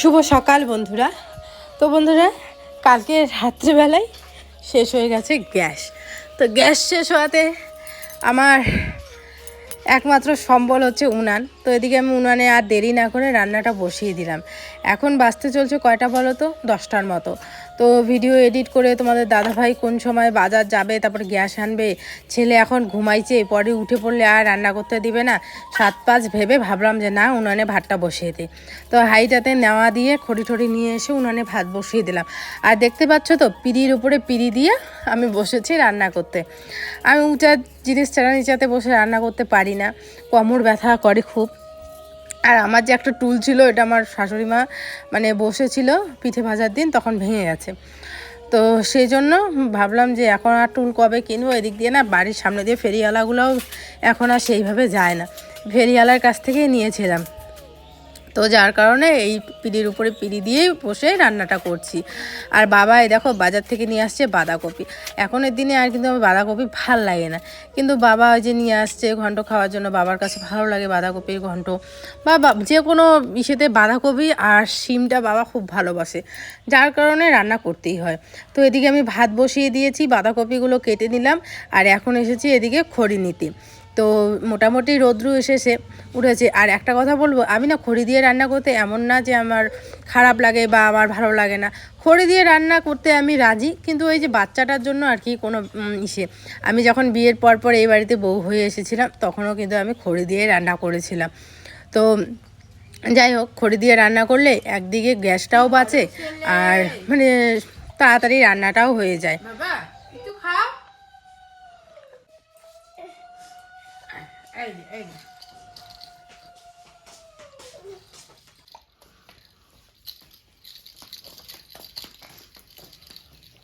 শুভ সকাল বন্ধুরা। তো বন্ধুরা, কালকে রাত্রেবেলায় শেষ হয়ে গেছে গ্যাস। তো গ্যাস শেষ হওয়াতে আমার একমাত্র সম্বল হচ্ছে উনান। তো এদিকে আমি উনানে আর দেরি না করে রান্নাটা বসিয়ে দিলাম। এখন বাঁচতে চলছে কয়টা বলো তো? দশটার মতো। তো ভিডিও এডিট করে তোমাদের দাদাভাই কোন সময় বাজার যাবে, তারপর গ্যাস আনবে, ছেলে এখন ঘুমাইছে, পরে উঠে পড়লে আর রান্না করতে দিবে না। সাত পাঁচ ভেবে ভাবলাম যে না, উনানে ভাতটা বসিয়ে দিই। তো হাইটাতে নেওয়া দিয়ে খড়ি ঠড়ি নিয়ে এসে উনানে ভাত বসিয়ে দিলাম। আর দেখতে পাচ্ছ তো, পিড়ির উপরে পিড়ি দিয়ে আমি বসেছি রান্না করতে। আমি উঁচা জিনিস ছাড়া নিচাতে বসে রান্না করতে পারি না। কোমর ব্যথা করে খুব। আর আমার যে একটা টুল ছিল, এটা আমার শাশুড়ি মা মানে বসেছিল পিঠে ভাজার দিন, তখন ভেঙে গেছে। তো সেই জন্য ভাবলাম যে এখন আর টুল কবে কিনবো? এদিক দিয়ে না বাড়ির সামনে দিয়ে ফেরিওয়ালাগুলোও এখন আর সেইভাবে যায় না। ফেরিওয়ালার কাছ থেকেই নিয়েছিলাম। তো যার কারণে এই পিড়ির উপরে পিড়ি দিয়েই বসে রান্নাটা করছি। আর বাবা, এই দেখো, বাজার থেকে নিয়ে আসছে বাঁধাকপি। এখনের দিনে আর কিন্তু আমার বাঁধাকপি ভালো লাগে না। কিন্তু বাবা ওই যে নিয়ে আসছে ঘন্ট খাওয়ার জন্য, বাবার কাছে ভালো লাগে বাঁধাকপির ঘন্ট। বা- যে কোনো ইসেতে বাঁধাকপি আর শিমটা বাবা খুব ভালোবাসে। যার কারণে রান্না করতেই হয়। তো এদিকে আমি ভাত বসিয়ে দিয়েছি, বাঁধাকপিগুলো কেটে নিলাম। আর এখন এসেছি এদিকে খড়ি নিতে। তো মোটামুটি রৌদ্র এসেছে, উঠেছে। আর একটা কথা বলব, আমি না খড়ি দিয়ে রান্না করতে এমন না যে আমার খারাপ লাগে বা আমার ভালো লাগে না। খড়ি দিয়ে রান্না করতে আমি রাজি, কিন্তু ওই যে বাচ্চাটার জন্য আর কি কোনো ইসে। আমি যখন বিয়ের পর পর এই বাড়িতে বউ হয়ে এসেছিলাম, তখনও কিন্তু আমি খড়ি দিয়ে রান্না করেছিলাম। তো যাই হোক, খড়ি দিয়ে রান্না করলে একদিকে গ্যাসটাও বাঁচে, আর মানে তাড়াতাড়ি রান্নাটাও হয়ে যায়। এই যে, এই যে।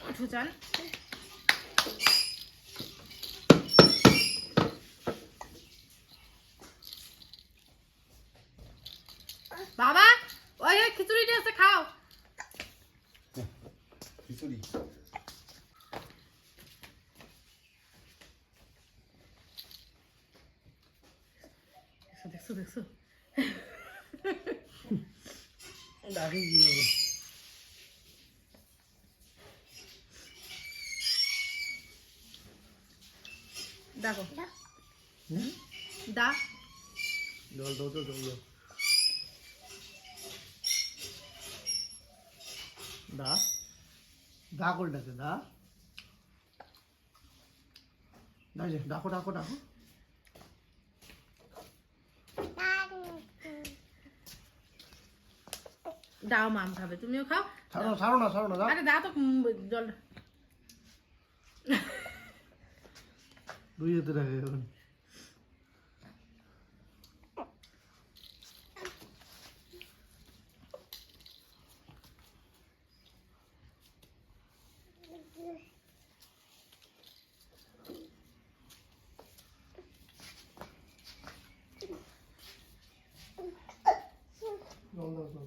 উঠো চান বাবা ওই যে খিচুড়িটা আছে খাও খিচুড়ি দেখছ দেখছ ডাকি কি হবে দেখো দা জল দাও তো জল দাও দা দা করে ডাকে দা না যে ডাকো ডাকো ডাকো দাও মাম খাবে তুমিও খাও। ছাড়ো ছাড়ো না ছাড়ো না আরে দাও তো জল। দুই হাতে রাখে এখন জল দাও জল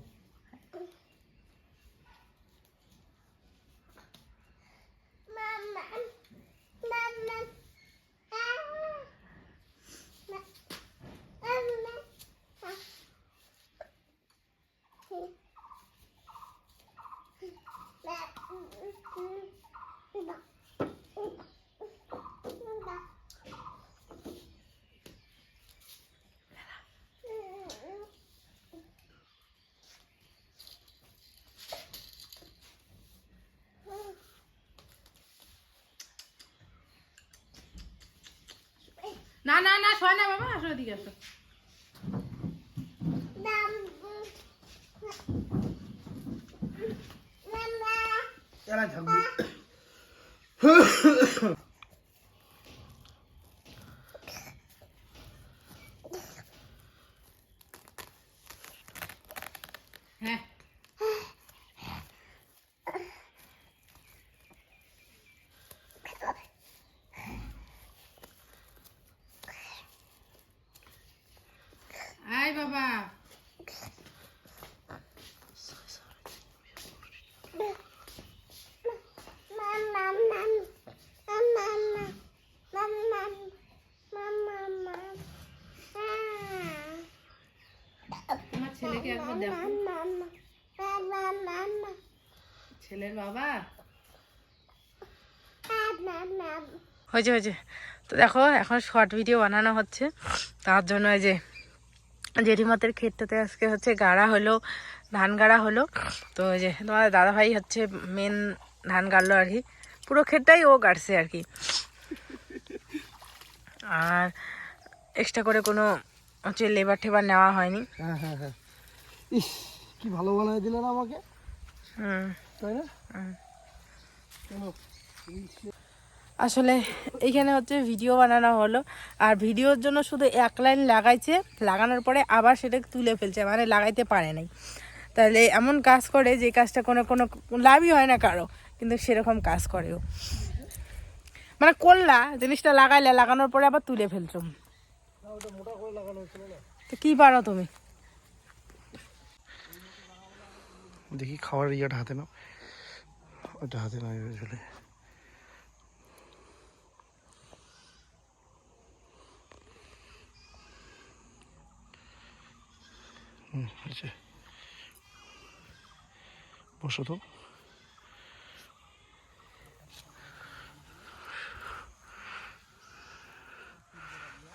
না না না শোয় না বাবা আসো এদিকে আসো। এরা থাকবে হ্যাঁ আয় বাবা তোমার ছেলেকে একবার দেখো ছেলের বাবা হয়েছে হয়েছে। তো দেখো এখন শর্ট ভিডিও বানানো হচ্ছে। তার জন্য এই যে জেঠিমাতের ক্ষেতটাতে আজকে হচ্ছে গাড়া হলো ধান গাড়া হলো। তো যে তোমার দাদাভাই হচ্ছে মেন ধান গাড়লো আর কি। পুরো ক্ষেতটাই ও গাড়ছে আর কি। আর এক্সট্রা করে কোনো হচ্ছে লেবার টেবার নেওয়া হয়নি। হ্যাঁ হ্যাঁ হ্যাঁ। ইস কি ভালো বানাই দিলে না আমাকে। হুম। তাই না? হুম। আসলে এইখানে হচ্ছে ভিডিও বানানো হলো। আর ভিডিওর জন্য শুধু এক লাইন লাগাইছে, লাগানোর পরে আবার সেটা তুলে ফেলছে মানে লাগাইতে পারে নাই। তাহলে এমন কাজ করে যে কাজটা কোনো কোনো লাভই হয় না কারও, কিন্তু সেরকম কাজ করেও। মানে করলা, জিনিসটা লাগাইলে, লাগানোর পরে আবার তুলে ফেলছো তো কি পারো তুমি? দেখি খাওয়ার ইয়েটা হাতে নাও। ওটা হাতে না হয়েছে বসো তো।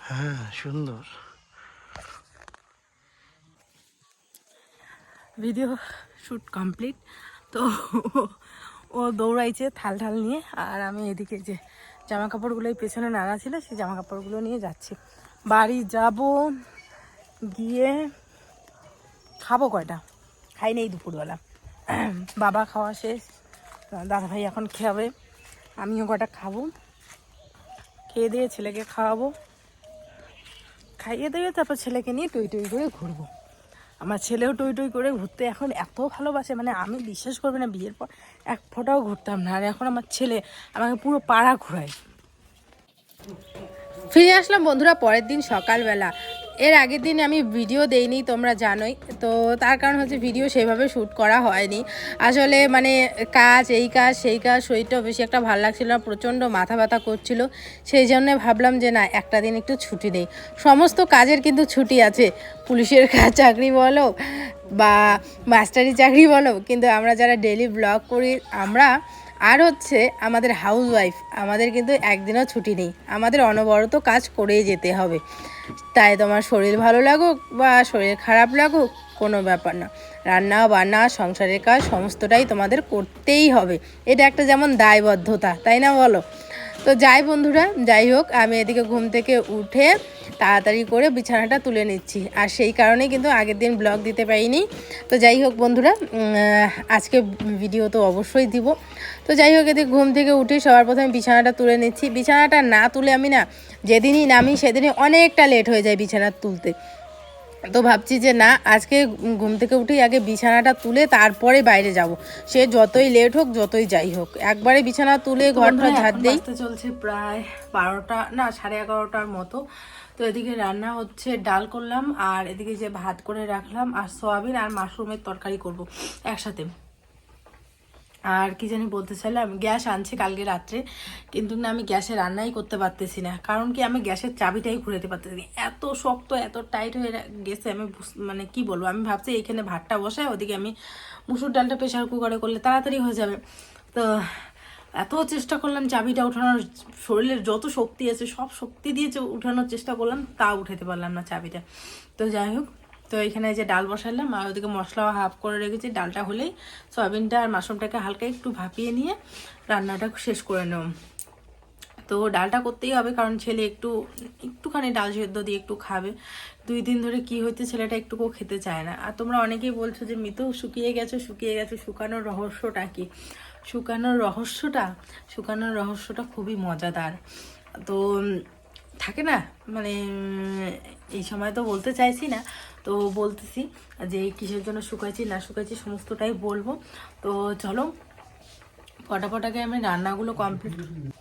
হ্যাঁ সুন্দর। Video shoot complete. তো ও দৌড়াইছে থাল ঠাল নিয়ে, আর আমি এদিকে যে জামা কাপড়গুলো পেছনে নাড়া ছিল, সেই জামা কাপড়গুলো নিয়ে যাচ্ছি। বাড়ি যাব গিয়ে খাব কয়টা? খাই নেই দুপুরবেলা। বাবা খাওয়া শেষ দাদা ভাই এখন খাবে আমিও কটা খাব। খেয়ে দিয়ে ছেলেকে খাওয়াবো। খাইয়ে দিয়ে তারপর ছেলেকে নিয়ে টই টই করে ঘুরবো। আমার ছেলেও টই টই করে ঘুরতে এখন এত ভালোবাসে মানে আমি বিশ্বাস করবে না, বিয়ের পর এক ফোঁটাও ঘুরতাম না। আর এখন আমার ছেলে আমাকে পুরো পাড়া ঘোরায়। ফিরে আসলাম বন্ধুরা পরের দিন সকালবেলা। এর আগের দিন আমি ভিডিও দেইনি, তোমরা জানোই। তো তার কারণ হচ্ছে ভিডিও সেভাবে শ্যুট করা হয়নি। আসলে মানে কাজ, এই কাজ, সেই কাজ, শরীরটাও বেশি একটা ভালো লাগছিল না, প্রচণ্ড মাথা ব্যথা করছিল। সেই জন্য ভাবলাম যে না, একটা দিন একটু ছুটি নেই সমস্ত কাজের কিন্তু ছুটি আছে। পুলিশের কাজ চাকরি বলো বা মাস্টারি চাকরি বলো, কিন্তু আমরা যারা ডেলি ব্লগ করি, আমরা আর হচ্ছে আমাদের হাউস ওয়াইফ আমাদের কিন্তু একদিনও ছুটি নেই। আমাদের অনবরত কাজ করেই যেতে হবে। তাই তোমার শরীর ভালো লাগুক বা শরীর খারাপ লাগুক, কোনো ব্যাপার না। রান্না, বান্না, সংসারের কাজ, সমস্তটাই তোমাদের করতেই হবে। এটা একটা যেমন দায়বদ্ধতা, তাই না বলো? তো যাই বন্ধুরা, যাই হোক, আমি এদিকে ঘুম থেকে উঠে তাড়াতাড়ি করে বিছানাটা তুলে নিচ্ছি। আর সেই কারণে কিন্তু আগের দিন ব্লগ দিতে পারিনি। তো যাই হোক বন্ধুরা আজকে ভিডিও তো অবশ্যই দিব। তো যাই হোক, এদিকে ঘুম থেকে উঠে সবার প্রথমে বিছানাটা তুলে নিচ্ছি। বিছানাটা না তুলে আমি না, যেদিনই নামি সেদিনই অনেকটা লেট হয়ে যায় বিছানা তুলতে। তো ভাবছি যে না আজকে ঘুম থেকে উঠেই আগে বিছানাটা তুলে তারপরে বাইরে যাব। সে যতই লেট হোক যতই যাই হোক। একবারে বিছানা তুলে ঘরটা ঝাড় দেই। চলছে প্রায় বারোটা না সাড়ে এগারোটার মতো। তো এদিকে রান্না হচ্ছে ডাল করলাম আর এদিকে যে ভাত করে রাখলাম আর সয়াবিন আর মাশরুমের তরকারি করব একসাথে। আর কি জানি বলতে চাইলাম গ্যাস আনছে কালকে রাত্রে, কিন্তু না আমি গ্যাসে রান্নাই করতে পারতেছি না। কারণ কি আমি গ্যাসের চাবিটাই ঘুরাতে পারতেছি এত শক্ত, এত টাইট হয়ে গেছে আমি মানে কি বলব, আমি ভাবছি এইখানে ভাতটা বসাই, ওদিকে আমি মুসুর ডালটা প্রেশার কুকারে করলে তাড়াতাড়ি হয়ে যাবে। তো এত চেষ্টা করলাম চাবিটা ওঠানোর, শরীরের যত শক্তি আছে, সব শক্তি দিয়ে উঠানোর চেষ্টা করলাম তা উঠাতে পারলাম না চাবিটা। তো যাই হোক তো এখানে যে ডাল বসালাম, আর ওদিকে মশলাও হাফ করে রেখেছি। ডালটা হলেই সয়াবিনটা আর মাশরুমটাকে হালকা একটু ভাপিয়ে নিয়ে রান্নাটা শেষ করে নেব। তো ডালটা করতেই হবে, কারণ ছেলে একটু, একটুখানি ডাল সেদ্ধ দিয়ে একটু খাবে। দুই দিন ধরে কি হচ্ছে ছেলেটা একটুকুও খেতে চায় না। আর তোমরা অনেকেই বলছো যে, মিতু, শুকিয়ে গেছো শুকিয়ে গেছো, শুকানোর রহস্যটা কি? শুকানোর রহস্যটা শুকানোর রহস্যটা খুবই মজাদার। তো, থাকে না? মানে এই সময় তো বলতে চাইছি না তো বলতেছি যে কিসের জন্য শুকাইছি না শুকাইছি সমস্তটাই বলব। তো চলো ফটাফটাকে আমি রান্নাগুলো কমপ্লিট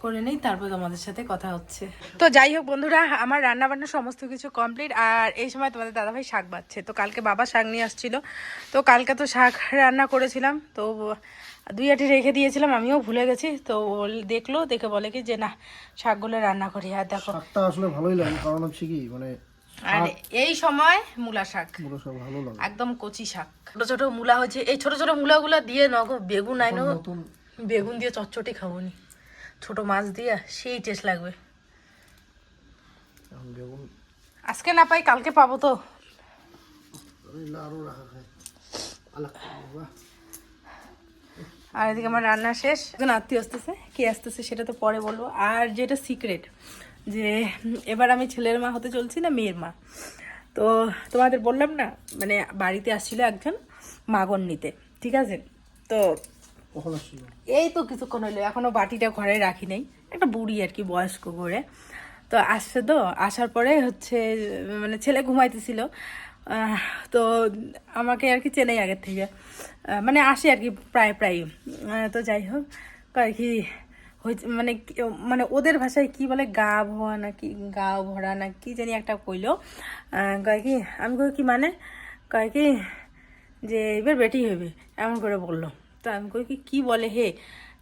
করে নিই তারপর তোমাদের সাথে কথা হচ্ছে। তো যাই হোক বন্ধুরা আমার রান্না বান্না সমস্ত কিছু কমপ্লিট আর এই সময় তোমাদের দাদাভাই শাক বাচ্ছে। তো কালকে বাবা শাক নিয়ে আসছিল। তো কালকে তো শাক রান্না করেছিলাম তো দুই আটি রেখে দিয়েছিলাম আমিও ভুলে গেছি। তো দেখল দেখে বলে কি যে না শাকগুলো রান্না করি আর দেখো। শাকটা আসলে ভালোই লাগে কারণ হচ্ছে কি মানে আর এই সময় মূলা শাক। পুরো সব ভালো লাগে। একদম কচি শাক। ছোট ছোট মূলা হয়েছে। এই ছোট ছোট মূলাগুলো দিয়ে নগো বেগুন আইনো। বেগুন দিয়ে চটচটি খাব নি ছোট মাছ দিয়ে সেই টেস্ট লাগবে। আজকে না পাই কালকে পাবো তো। আরও এদিকে আমার রান্না শেষ। আত্মীয় আসতেছে কে আসতেছে সেটা তো পরে বলব। আর যেটা সিক্রেট যে এবার আমি ছেলের মা হতে চলছি না মেয়ের মা? তো তোমাদের বললাম না মানে বাড়িতে আসছিল একজন মাগন নিতে ঠিক আছে? তো এই তো কিছুক্ষণ হলো এখনও বাটিটা ঘরে রাখি নাই একটা বুড়ি আর কি বয়স্ক করে। তো আসছে তো আসার পরে হচ্ছে মানে ছেলে ঘুমাইতেছিল। তো আমাকে আর কি চেনাই আগের থেকে। মানে আসে আর কি প্রায় প্রায় তো যাই হোক কয় কি মানে মানে ওদের ভাষায় কি বলে গা ভরা না কি গা ভরা না কি জানি একটা কইলো। কয় কি, আমি কই কি মানে? কয় কি, যে এবার বেটি হবে এমন করে বলল। তো আমি কই কি কি বলে হে?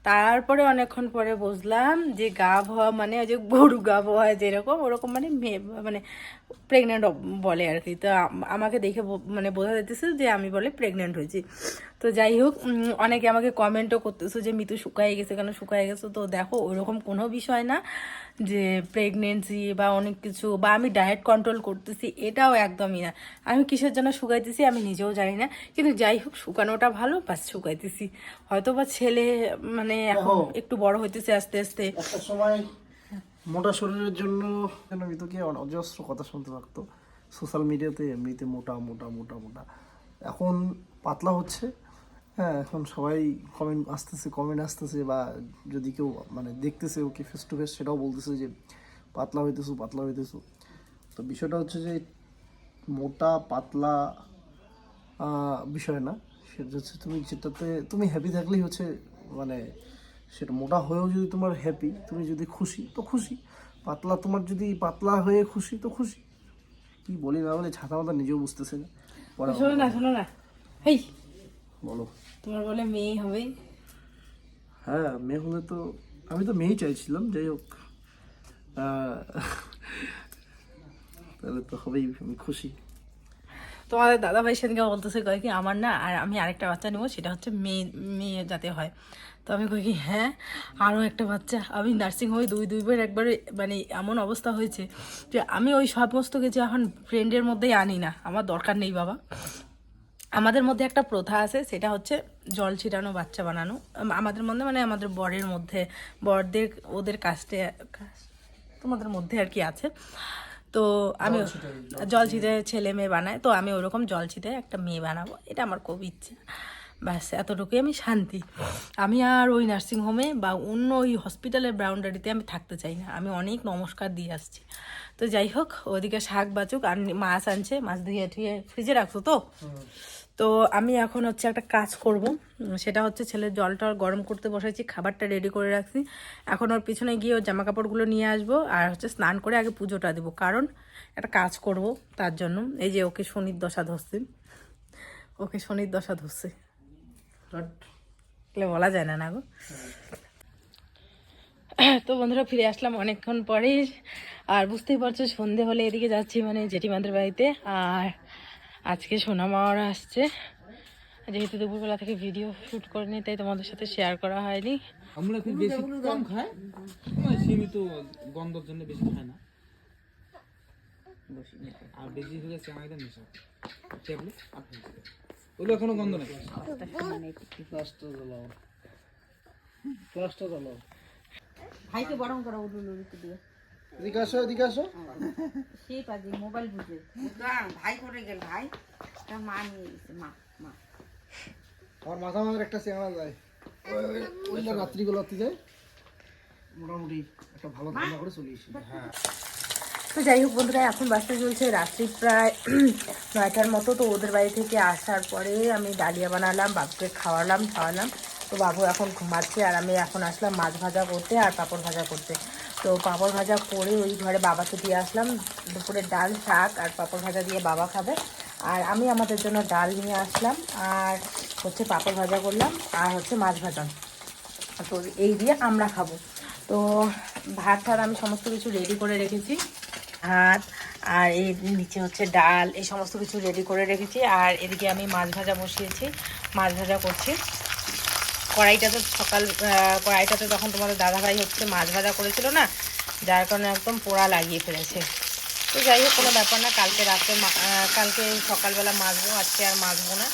তারপরে অনেকক্ষণ পরে বুঝলাম যে গা ভোয়া মানে ওই যে গরু গা ভোয়া যেরকম, ওরকম মানে মেয়ে মানে প্রেগনেন্ট বলে আর কি। তো আমাকে দেখে মানে বোঝা যাইতেছে যে আমি বলে প্রেগনেন্ট হয়েছি। তো যাই হোক অনেকে আমাকে কমেন্টও করতেছো যে মিতু শুকায় গেছে কেন? শুকায় গেছে? তো দেখো ওইরকম কোনো বিষয় না যে প্রেগনেন্সি বা অনেক কিছু বা আমি ডায়েট কন্ট্রোল করতেছি এটাও একদমই না। আমি কিসের জন্য শুকাইতেছি আমি নিজেও জানি না। কিন্তু যাই হোক শুকানোটা ভালো বাস শুকাইতেছি। হয়তো বা ছেলে মানে এখন একটু বড় হইতেছে আস্তে আস্তে। সময় মোটা শরীরের জন্য যেন মিতুকে অজস্র কথা শুনতে থাকতো। সোশ্যাল মিডিয়াতে এমনিতে মোটা মোটা মোটা মোটা। এখন পাতলা হচ্ছে। হ্যাঁ এখন সবাই কমেন্ট আসতেছে কমেন্ট আসতেছে বা যদি কেউ মানে দেখতেছে ওকে ফেস টু ফেস সেটাও বলতেছে যে পাতলা হইতেছো পাতলা হইতেছো। তো বিষয়টা হচ্ছে যে মোটা, পাতলা বিষয় না। সেটা হচ্ছে তুমি যেটাতে তুমি হ্যাপি থাকলেই হচ্ছে মানে সেটা মোটা হয়েও যদি তোমার হ্যাপি তুমি যদি খুশি তো খুশি। পাতলা তোমার যদি পাতলা হয়ে খুশি তো খুশি। কি বলি না বলে ছাতা মাথা নিজেও বুঝতেছে না। শোনো না শোনো না। হেই! বলো। তোমার বলে মেয়ে হবে। হ্যাঁ মেয়ে হলে তো আমি তো মেয়েই চাইছিলাম যাই হোক। তাহলে তো হবেই আমি খুশি। তোমাদের দাদা ভাই সেদিনকে বলতেছে, কয় কি, আমার না, আর আমি আরেকটা বাচ্চা নেব, সেটা হচ্ছে মেয়ে মেয়ে যাতে হয়। তো আমি কই কি হ্যাঁ আরও একটা বাচ্চা। আমি নার্সিং হোমে দুই দুইবার একবারে মানে এমন অবস্থা হয়েছে যে আমি ওই সমস্ত কিছু এখন ফ্রেন্ডের মধ্যেই আনি না, আমার দরকার নেই বাবা। আমাদের মধ্যে একটা প্রথা আছে, সেটা হচ্ছে জল ছিটানো, বাচ্চা বানানো। আমাদের মধ্যে মানে আমাদের বরের মধ্যে, বরদের, ওদের কাস্ট- তোমাদের মধ্যে আর কি আছে। তো আমি জল ছিটে ছেলে মেয়ে বানায় তো আমি ওরকম জল ছিটে একটা মেয়ে বানাবো এটা আমার খুব ইচ্ছা। ব্যাস এতটুকুই আমি শান্তি। আমি আর ওই নার্সিংহোমে বা অন্য ওই হসপিটালের বাউন্ডারিতে আমি থাকতে চাই না। আমি অনেক নমস্কার দিয়ে আসছি। তো যাই হোক ওদিকে শাক বাচুক আর মাছ আনছে মাছ ধুয়ে ধুয়ে ফ্রিজে রাখছো তো? তো আমি এখন হচ্ছে একটা কাজ করব। সেটা হচ্ছে ছেলের জলটা গরম করতে বসাইছি, খাবারটা রেডি করে রাখছি। এখন ওর পিছনে গিয়ে ওর জামা কাপড়গুলো নিয়ে আসব আর হচ্ছে স্নান করে আগে পুজোটা দেবো, কারণ একটা কাজ করব তার জন্য। এই যে ওকে শনির দশা ধরছে। ওকে শনির দশা ধরছে। বলা যায় না না গো? তো বন্ধুরা ফিরে আসলাম অনেকক্ষণ পরে আর বুঝতেই পারছ সন্ধে হলে এদিকে যাচ্ছি মানে জেঠিমাদের বাড়িতে। আর আজকে সোনামাওয়ারা আসছে। যেহেতু দুপুরবেলা থেকে ভিডিও শ্যুট করে নি তাই তোমাদের সাথে শেয়ার করা হয়নি। আমরা খুব বেশি কম খাই। সীমিত গন্ধর জন্য বেশি খায় না। আর বেশি হলে চাঙাইটা মিশা ওগুলো এখনও গন্ধ নেই? ক্লাসটা জ্বালাও। ভাইকে গরম করা রুটি দিয়ে। এদিকে সেই পাজি মোবাইল বুঝে। ভাই করে গেল ভাই? তার মা নিয়ে গেছে মা মা। আমার মাথা মাথার একটা যায়। ওই যায়। মোটামুটি একটা ভালো ধারণা করে চলে এসেছি। তো যাই হোক বন্ধুরা এখন বাসটা চলছে রাত্রি প্রায় নয়টার মতো। তো ওদের বাড়ি থেকে আসার পরে আমি ডালিয়া বানালাম বাবুকে খাওয়ালাম খাওয়ালাম। তো বাবু এখন ঘুমাচ্ছে আর আমি এখন আসলাম মাছ ভাজা করতে আর পাঁপড় ভাজা করতে। তো পাঁপড় ভাজা করে ওই ঘরে বাবাকে দিয়ে আসলাম। দুপুরে ডাল, শাক আর পাঁপড় ভাজা দিয়ে বাবা খাবে। আর আমি আমাদের জন্য ডাল নিয়ে আসলাম আর হচ্ছে পাঁপড় ভাজা করলাম আর হচ্ছে মাছ ভাজা। তো এই দিয়ে আমরা খাব। তো ভাত ঠাত আমি সমস্ত কিছু রেডি করে রেখেছি। ভাত আর এই নিচে হচ্ছে ডাল, এই সমস্ত কিছু রেডি করে রেখেছি। আর এদিকে আমি মাছ ভাজা বসিয়েছি। মাছ ভাজা করছি। কড়াইটা তো সকাল কড়াইটাতে তখন তোমাদের দাদাভাই হচ্ছে মাছ ভাজা করেছিল না, যার কারণে একদম পোড়া লাগিয়ে ফেলেছে। তো যাই হোক, কোনো ব্যাপার না, কালকে রাত্রে কালকে সকালবেলা মাজবো আজকে আর মাজবো না।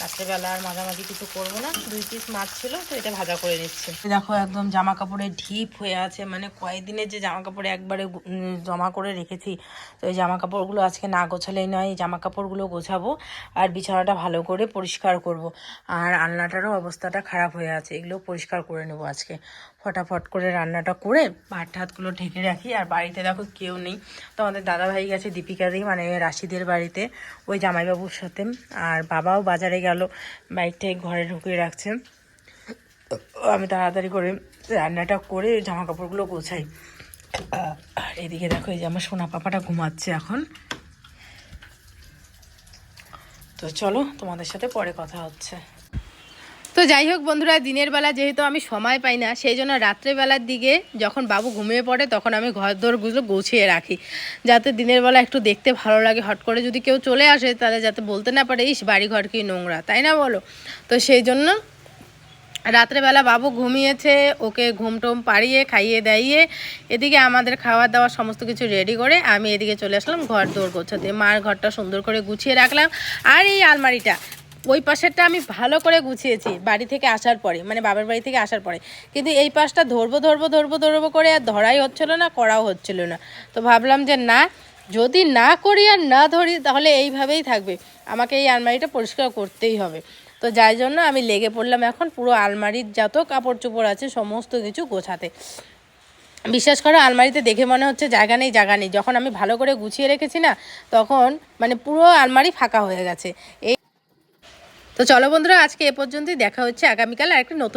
রাত্রেবেলা আর মাঝামাঝি কিছু করব না, দুই পিস মাছ ছিল, তো এটা ভাজা করে নিচ্ছে। দেখো একদম জামা কাপড়ে ঢিপ হয়ে আছে মানে কয়েকদিনের যে জামা কাপড়ে একবারে জমা করে রেখেছি, তো এই জামা কাপড়গুলো আজকে না গোছালেই নয়, এই জামা কাপড়গুলো গোছাবো আর বিছানাটা ভালো করে পরিষ্কার করব। আর আলনাটারও অবস্থাটা খারাপ হয়ে আছে, এগুলো পরিষ্কার করে নেব আজকে। ফটাফট করে রান্নাটা করে ভাত ঠাতগুলো ঢেকে রাখি। আর বাড়িতে দেখো কেউ নেই। তো আমাদের দাদাভাই গেছে দীপিকাদি মানে রাশিদের বাড়িতে, ওই জামাইবাবুর সাথে। আর বাবাও বাজারে গেল, বাইক বাইকটাই ঘরে ঢুকিয়ে রাখছে। আমি তাড়াতাড়ি করে রান্নাটা করে জামা কাপড়গুলো গোছাই। আর এদিকে দেখো, এই যে আমার সোনা পাপাটা ঘুমাচ্ছে এখন। তো চলো তোমাদের সাথে পরে কথা হচ্ছে। যাই হোক বন্ধুরা, দিনের বেলা যেহেতু আমি সময় পাই না, সেই জন্য রাত্রেবেলার দিকে যখন বাবু ঘুমিয়ে পড়ে তখন আমি ঘর দোরগুলো গুছিয়ে রাখি। যাতে দিনের বেলা একটু দেখতে ভালো লাগে, হট করে যদি কেউ চলে আসে তাহলে যাতে বলতে না পারে, ইস বাড়ি ঘর কি নোংরা তাই না বলো? তো সেই জন্য রাত্রেবেলা বাবু ঘুমিয়েছে, ওকে ঘুম টুম পাড়িয়ে, খাইয়ে দাইয়ে, এদিকে আমাদের খাওয়া দাওয়া সমস্ত কিছু রেডি করে আমি এদিকে চলে আসলাম ঘর দৌড় গোছাতে। মার ঘরটা সুন্দর করে গুছিয়ে রাখলাম। আর এই আলমারিটা ওই পাশেরটা আমি ভালো করে গুছিয়েছি বাড়ি থেকে আসার পরে মানে বাবার বাড়ি থেকে আসার পরে। কিন্তু এই পাশটা ধরবো ধরবো ধরবো ধরবো করে আর ধরাই হচ্ছিল না, করাও হচ্ছিল না। তো ভাবলাম যে না, যদি না করি আর না ধরি, তাহলে এইভাবেই থাকবে। আমাকে এই আলমারিটা পরিষ্কার করতেই হবে। তো যার জন্য আমি লেগে পড়লাম এখন পুরো আলমারির যত কাপড় চোপড় আছে, সমস্ত কিছু গোছাতে। বিশ্বাস করো, আলমারিতে দেখে মনে হচ্ছে জায়গা নেই জায়গা নেই। যখন আমি ভালো করে গুছিয়ে রেখেছি না, তখন মানে পুরো আলমারি ফাঁকা হয়ে গেছে। এই তো চলো বন্ধুরা আজকে এ পর্যন্তই। দেখা হচ্ছে আগামীকাল আর একটা নতুন